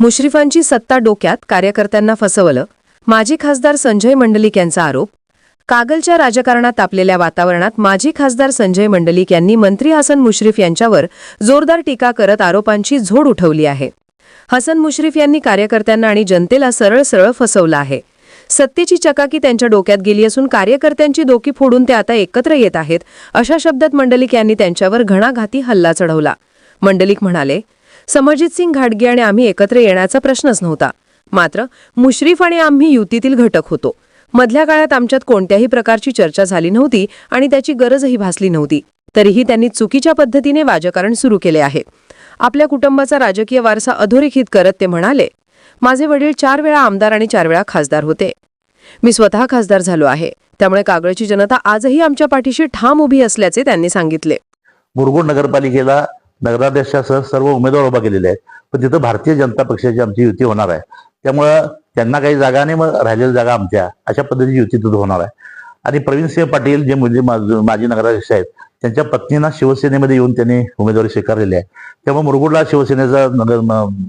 मुश्रीफांची सत्ता डोक्यात कार्यकर्त्यांना फसवलं माजी खासदार संजय मंडलिक यांचा आरोप. कागलच्या राजकारणात तापलेल्या वातावरणात माजी खासदार संजय मंडलिक यांनी मंत्री हसन मुश्रीफ यांच्यावर जोरदार टीका करत आरोपांची झोड उठवली आहे. हसन मुश्रीफ यांनी कार्यकर्त्यांना आणि जनतेला सरळ सरळ फसवलं आहे. सत्तेची चकाकी त्यांच्या डोक्यात गेली असून कार्यकर्त्यांची डोकी फोडून ते आता एकत्र येत आहेत अशा शब्दात मंडलिक यांनी त्यांच्यावर घणाघाती हल्ला चढवला. मंडलिक म्हणाले समरजित सिंग घाटगे आणि आम्ही एकत्र येण्याचा प्रश्नच नव्हता. मात्र मुश्रीफ आणि आम्ही युतीतील घटक होतो. मधल्या काळात आमच्यात कोणत्याही प्रकारची चर्चा झाली नव्हती आणि त्याची गरजही भासली नव्हती. तरीही त्यांनी चुकीच्या पद्धतीने राजकारण सुरू केले आहे. आपल्या कुटुंबाचा राजकीय वारसा अधोरेखित करत ते म्हणाले माझे वडील चार वेळा आमदार आणि चार वेळा खासदार होते. मी स्वतः खासदार झालो आहे. त्यामुळे कागळची जनता आजही आमच्या पाठीशी ठाम उभी असल्याचे त्यांनी सांगितले. मुरगुड नगरपालिकेला नगराध्यक्षासह सर्व उमेदवार उभा केलेले आहेत. पण तिथं भारतीय जनता पक्षाची आमची युती होणार आहे. त्यामुळं त्यांना काही जागा नाही मग राहिलेल्या जागा आमच्या. अशा पद्धतीची युती तिथं होणार आहे. आणि प्रवीणसिंह पाटील जे म्हणजे माजी नगराध्यक्ष आहेत त्यांच्या पत्नीना शिवसेनेमध्ये येऊन त्यांनी उमेदवारी स्वीकारलेली आहे. त्यामुळे मुरगुडला शिवसेनेचा नगर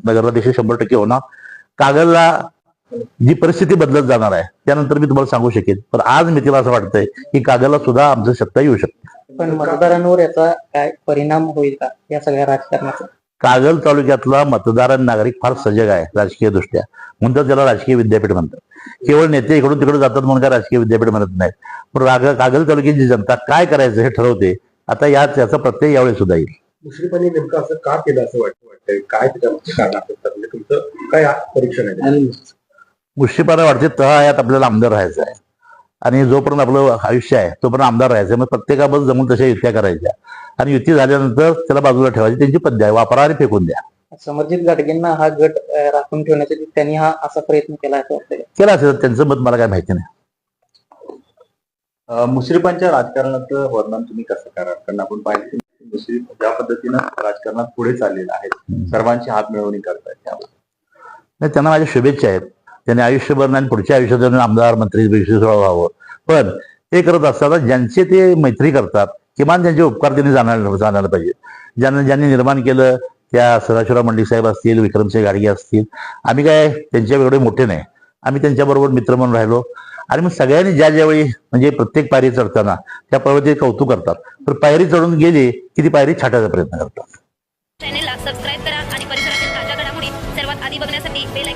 नगराध्यक्ष शंभर टक्के होणार. कागलला जी परिस्थिती बदलत जाणार आहे त्यानंतर मी तुम्हाला सांगू शकेन. पण आज मी तिला असं वाटतंय की कागलला सुद्धा आमचं सत्ता येऊ शकते. पण मतदारांवर याचा काय परिणाम होईल का या सगळ्या राजकारणाचा? कागल तालुक्यातला मतदार आणि नागरिक फार सजग आहे राजकीय दृष्ट्या म्हणून तर त्याला राजकीय विद्यापीठ म्हणतात. केवळ नेते इकडून तिकडे जातात म्हणून काय राजकीय विद्यापीठ म्हणत नाहीत. पण राग- कागल तालुक्याची जनता काय करायचं हे ठरवते आता यात याचा प्रत्यय यावेळी सुद्धा येईल. मुश्रीफांनी नेमकं असं का केलं असं वाटतं वाटतंय? काय त्याच्यामध्ये म्हणजे तुमचं काय परीक्षण आहे? मुश्रीपारा वाटते तहा यात आपल्याला आमदार राहायचं आहे. आणि जोपर्यंत आपलं आयुष्य आहे तोपर्यंत आमदार राहायचं. मग प्रत्येकाबद्दल जमून तशा युत्या करायच्या. आणि युती झाल्यानंतर त्याला बाजूला ठेवायची. त्यांची पद्धत आहे. वापरा आणि फेकून द्या. समर्जित गाडगेंना हा गट राखून ठेवण्यासाठी त्यांनी हा असा प्रयत्न केला असं वाटतं केला असेल. त्यांचं मत मला काय माहिती नाही. मुश्रीफांच्या राजकारणाचं वर्णन तुम्ही कसं कराल? कारण आपण पाहिलं की मुश्रीफ ज्या पद्धतीनं राजकारणात पुढे चाललेलं आहे सर्वांची हात मिळवणी करतायत त्यावर. नाही त्यांना माझ्या शुभेच्छा आहेत. त्यांनी आयुष्यभर नाही पुढच्या आयुष्यात आमदार मंत्री व्हावं. पण हे करत असताना ज्यांचे ते मैत्री करतात किमान त्यांचे उपकार त्यांनी जाणायला जाणायला पाहिजे. ज्यांना ज्यांनी निर्माण केलं त्या सदाशिवराव मंडळी साहेब असतील विक्रमसिंह गाडगे असतील. आम्ही काय त्यांच्या एवढे मोठे नाही. आम्ही त्यांच्याबरोबर मित्र म्हणून राहिलो. आणि मग सगळ्यांनी ज्या ज्यावेळी म्हणजे प्रत्येक पायरी चढताना त्या पर्वती कौतुक करतात. पण पायरी चढून गेली की ती पायरी छाटायचा प्रयत्न करतात. चॅनेलला सबस्क्राईब करा आणि परिसरातील ताज्या घडामोडी सर्वात आधी बघण्यासाठी बेल